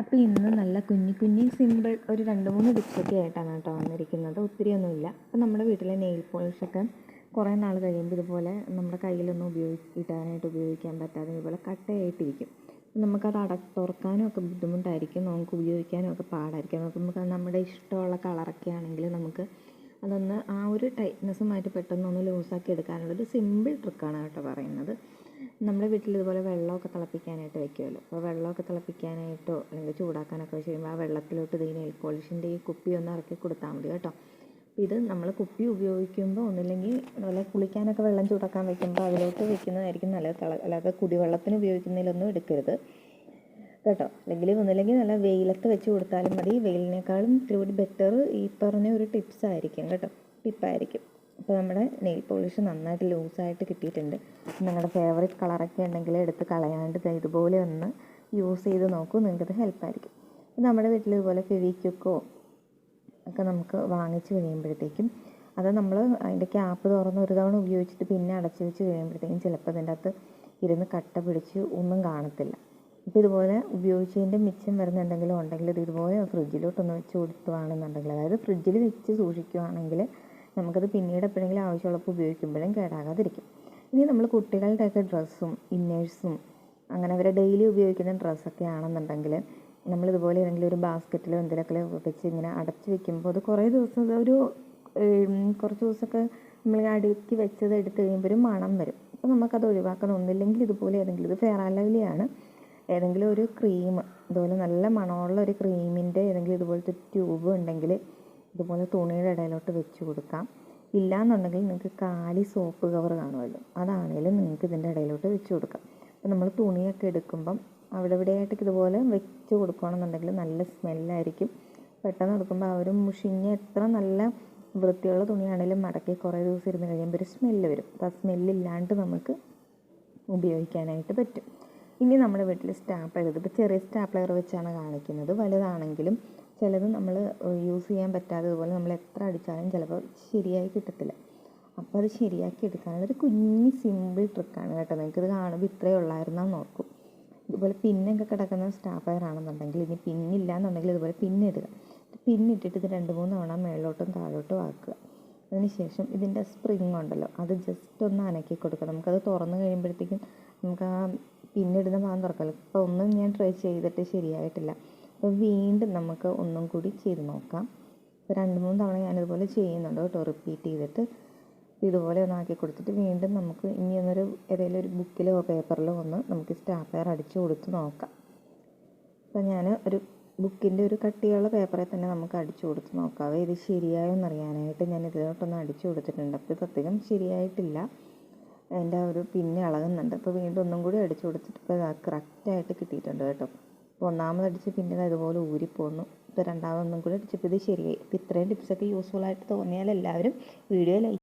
അപ്പോൾ ഇന്ന് നല്ല കുഞ്ഞു കുഞ്ഞി സിമ്പിൾ ഒരു രണ്ട് മൂന്ന് ടിപ്സൊക്കെ ആയിട്ടാണ് കേട്ടോ വന്നിരിക്കുന്നത്. ഒത്തിരിയൊന്നുമില്ല അപ്പോൾ നമ്മുടെ വീട്ടിലെ നെയിൽ പോളിഷൊക്കെ കുറേ നാൾ കഴിയുമ്പോൾ ഇതുപോലെ നമ്മുടെ കയ്യിലൊന്നും ഉപയോഗി ഇടാനായിട്ട് ഉപയോഗിക്കാൻ പറ്റാതെ ഇതുപോലെ കട്ടയായിട്ടിരിക്കും. നമുക്കത് അട തുറക്കാനും ഒക്കെ ബുദ്ധിമുട്ടായിരിക്കും. നമുക്ക് ഉപയോഗിക്കാനും ഒക്കെ പാടായിരിക്കും. നമുക്ക് നമ്മുടെ ഇഷ്ടമുള്ള കളറൊക്കെ ആണെങ്കിൽ നമുക്ക് അതൊന്ന് ആ ഒരു ടൈറ്റ്നെസ്സുമായിട്ട് പെട്ടെന്നൊന്ന് ലൂസാക്കി എടുക്കാനുള്ളൊരു സിമ്പിൾ ട്രിക്കാണ് കേട്ടോ പറയുന്നത്. നമ്മുടെ വീട്ടിൽ ഇതുപോലെ വെള്ളമൊക്കെ തിളപ്പിക്കാനായിട്ട് വെക്കുമല്ലോ. അപ്പോൾ വെള്ളമൊക്കെ തിളപ്പിക്കാനായിട്ടോ അല്ലെങ്കിൽ ചൂടാക്കാനൊക്കെ വെച്ച് കഴിയുമ്പോൾ ആ വെള്ളത്തിലോട്ട് ഇത് ഈ നെയിൽ പോളിഷിന്റെ ഈ കുപ്പി ഒന്ന് ഇറക്കി കൊടുത്താൽ മതി കേട്ടോ. ഇത് നമ്മൾ കുപ്പി ഉപയോഗിക്കുമ്പോൾ ഒന്നില്ലെങ്കിൽ അതുപോലെ കുളിക്കാനൊക്കെ വെള്ളം ചൂടാക്കാൻ വെക്കുമ്പോൾ അതിലോട്ട് വെക്കുന്നതായിരിക്കും നല്ലത്. തിള അല്ലാതെ കുടിവെള്ളത്തിന് ഉപയോഗിക്കുന്നതിലൊന്നും എടുക്കരുത് കേട്ടോ. അല്ലെങ്കിൽ ഒന്നില്ലെങ്കിൽ നല്ല വെയിലത്ത് വെച്ച് കൊടുത്താലും മതി. വെയിലിനേക്കാളും ഇത്തിരി കൂടി ബെറ്റർ ഈ പറഞ്ഞ ഒരു ടിപ്സ് ആയിരിക്കും കേട്ടോ. ടിപ്പായിരിക്കും അപ്പോൾ നമ്മുടെ നെയിൽ പോളിഷ് നന്നായിട്ട് ലൂസായിട്ട് കിട്ടിയിട്ടുണ്ട്. നിങ്ങളുടെ ഫേവറേറ്റ് കളറൊക്കെ ഉണ്ടെങ്കിൽ എടുത്ത് കളയാണ്ട് ഇതുപോലെ ഒന്ന് യൂസ് ചെയ്ത് നോക്കൂ. നിങ്ങൾക്കത് ഹെൽപ്പായിരിക്കും നമ്മുടെ വീട്ടിൽ ഇതുപോലെ ഫെവിക്വിക്കോ ഒക്കെ നമുക്ക് വാങ്ങിച്ച് കഴിയുമ്പോഴത്തേക്കും അത് നമ്മൾ അതിന്റെ ക്യാപ്പ് തുറന്ന് ഒരു തവണ ഉപയോഗിച്ചിട്ട് പിന്നെ അടച്ചു വെച്ച് കഴിയുമ്പോഴത്തേക്കും ചിലപ്പോൾ അതിന്റെ അകത്ത് ഇരുന്ന് കട്ട പിടിച്ച് ഒന്നും കാണത്തില്ല. ഇപ്പോൾ ഇതുപോലെ ഉപയോഗിച്ചതിന്റെ മിച്ചം വരുന്ന എന്തെങ്കിലും ഉണ്ടെങ്കിൽ ഇത് ഇതുപോലെ ഫ്രിഡ്ജിലോട്ടൊന്ന് വെച്ച് കൊടുത്തുവാണെന്നുണ്ടെങ്കിൽ അതായത് ഫ്രിഡ്ജിൽ വെച്ച് സൂക്ഷിക്കുകയാണെങ്കിൽ നമുക്കത് പിന്നീട് എപ്പോഴെങ്കിലും ആവശ്യമുള്ളപ്പോൾ ഉപയോഗിക്കുമ്പോഴും കേടാകാതിരിക്കും. ഇനി നമ്മൾ കുട്ടികളുടെയൊക്കെ ഡ്രസ്സും ഇന്നേഴ്സും അങ്ങനെ അവരെ ഡെയിലി ഉപയോഗിക്കുന്ന ഡ്രസ്സൊക്കെ ആണെന്നുണ്ടെങ്കിൽ നമ്മളിതുപോലെ ഏതെങ്കിലും ഒരു ബാസ്ക്കറ്റിലോ എന്തെങ്കിലുമൊക്കെ വെച്ച് ഇങ്ങനെ അടച്ച് വെക്കുമ്പോൾ അത് കുറേ ദിവസം ഒരു കുറച്ച് ദിവസമൊക്കെ നമ്മൾ അടുക്കി വെച്ചത് എടുത്ത് കഴിയുമ്പോൾ ഒരു മണം വരും. അപ്പോൾ നമുക്കത് ഒഴിവാക്കണം ഒന്നില്ലെങ്കിൽ ഇതുപോലെ ഏതെങ്കിലും ഇത് ആൻഡ് ഏതെങ്കിലും ഒരു ക്രീം ഇതുപോലെ നല്ല മണമുള്ള ഒരു ക്രീമിന്റെ ഏതെങ്കിലും ഇതുപോലത്തെ ട്യൂബ് ഉണ്ടെങ്കിൽ ഇതുപോലെ തുണിയുടെ ഇടയിലോട്ട് വെച്ച് കൊടുക്കാം. ഇല്ലയെന്നുണ്ടെങ്കിൽ നിങ്ങൾക്ക് കാലി സോപ്പ് കവർ കാണുമല്ലോ. അതാണെങ്കിലും നിങ്ങൾക്ക് ഇതിന്റെ ഇടയിലോട്ട് വെച്ച് കൊടുക്കാം. അപ്പോൾ നമ്മൾ തുണിയൊക്കെ എടുക്കുമ്പം അവിടെ ഇവിടെയായിട്ട് ഇതുപോലെ വെച്ച് കൊടുക്കുകയാണെന്നുണ്ടെങ്കിൽ നല്ല സ്മെല്ലായിരിക്കും. പെട്ടെന്ന് എടുക്കുമ്പോൾ ആ ഒരു മുഷിഞ്ഞ എത്ര നല്ല വൃത്തിയുള്ള തുണിയാണെങ്കിലും മടക്കി കുറേ ദിവസം ഇരുന്ന് കഴിയുമ്പോൾ ഒരു സ്മെല്ല് വരും. അപ്പോൾ ആ സ്മെല്ലില്ലാണ്ട് നമുക്ക് ഉപയോഗിക്കാനായിട്ട് പറ്റും. ഇനി നമ്മുടെ വീട്ടിൽ സ്റ്റാപ്ലർ ഇതിപ്പോൾ ചെറിയ സ്റ്റാപ്ലർ വെച്ചാണ് കാണിക്കുന്നത്. വലുതാണെങ്കിലും ചിലത് നമ്മൾ യൂസ് ചെയ്യാൻ പറ്റാതെ പോലെ നമ്മൾ എത്ര അടിച്ചാലും ചിലപ്പോൾ ശരിയായി കിട്ടത്തില്ല. അപ്പോൾ അത് ശരിയാക്കി എടുക്കാനുള്ള ഒരു കുഞ്ഞി സിമ്പിൾ ട്രിക്കാണ് കേട്ടോ. നിങ്ങൾക്കിത് കാണുമ്പോൾ ഇത്രയേ ഉള്ളായിരുന്നെന്ന് ഓർക്കും. ഇതുപോലെ പിന്നൊക്കെ കിടക്കുന്ന സ്റ്റാഫയർ ആണെന്നുണ്ടെങ്കിൽ ഇനി പിന്നില്ല എന്നുണ്ടെങ്കിൽ ഇതുപോലെ പിന്നിടുക പിന്നിട്ടിട്ട് ഇത് രണ്ട് മൂന്ന് തവണ മേളിലോട്ടും താഴോട്ടും ആക്കുക. അതിനുശേഷം ഇതിന്റെ സ്പ്രിങ് ഉണ്ടല്ലോ അത് ജസ്റ്റ് ഒന്ന് അനക്കി കൊടുക്കുക. നമുക്കത് തുറന്നു കഴിയുമ്പോഴത്തേക്കും നമുക്ക് ആ പിന്നിടുന്ന ഭാഗം തുറക്കല്ലോ ഇപ്പോൾ ഒന്നും ഞാൻ ട്രൈ ചെയ്തിട്ട് ശരിയായിട്ടില്ല. അപ്പോൾ വീണ്ടും നമുക്ക് ഒന്നും കൂടി ചെയ്ത് നോക്കാം. ഇപ്പോൾ രണ്ട് മൂന്ന് തവണ ഞാനിതുപോലെ ചെയ്യുന്നുണ്ട് കേട്ടോ. റിപ്പീറ്റ് ചെയ്തിട്ട് ഇതുപോലെ ഒന്ന് ആക്കി കൊടുത്തിട്ട് വീണ്ടും നമുക്ക് ഇനി ഒന്നൊരു ഏതെങ്കിലും ഒരു ബുക്കിലോ പേപ്പറിലോ ഒന്ന് നമുക്ക് സ്റ്റാപ്ലെയർ അടിച്ച് കൊടുത്ത് നോക്കാം. അപ്പോൾ ഞാൻ ഒരു ബുക്കിന്റെ ഒരു കട്ടിയുള്ള പേപ്പറിൽ തന്നെ നമുക്ക് അടിച്ചു കൊടുത്ത് നോക്കാവേ ഇത് ശരിയായോന്ന് എന്നറിയാനായിട്ട് ഞാൻ ഇതിലോട്ടൊന്ന് അടിച്ചു കൊടുത്തിട്ടുണ്ട്. അപ്പോൾ ഇത് അധികം ശരിയായിട്ടില്ല. അതിന്റെ ഒരു പിന്നെ ഇളകുന്നുണ്ട് അപ്പോൾ വീണ്ടും ഒന്നും കൂടി അടിച്ചു കൊടുത്തിട്ട് ഇപ്പോൾ കറക്റ്റായിട്ട് കിട്ടിയിട്ടുണ്ട് കേട്ടോ. അപ്പോൾ ഒന്നാമത് അടിച്ച് പിന്നെ അതുപോലെ ഊരിപ്പോന്നു. ഇപ്പോൾ രണ്ടാമതൊന്നും കൂടി അടിച്ചപ്പോൾ ഇത് ശരിയായി. ഇപ്പോൾ ഇത്രയും ടിപ്സൊക്കെ യൂസ്ഫുൾ ആയിട്ട് തോന്നിയാൽ എല്ലാവരും വീഡിയോ ലൈക്ക്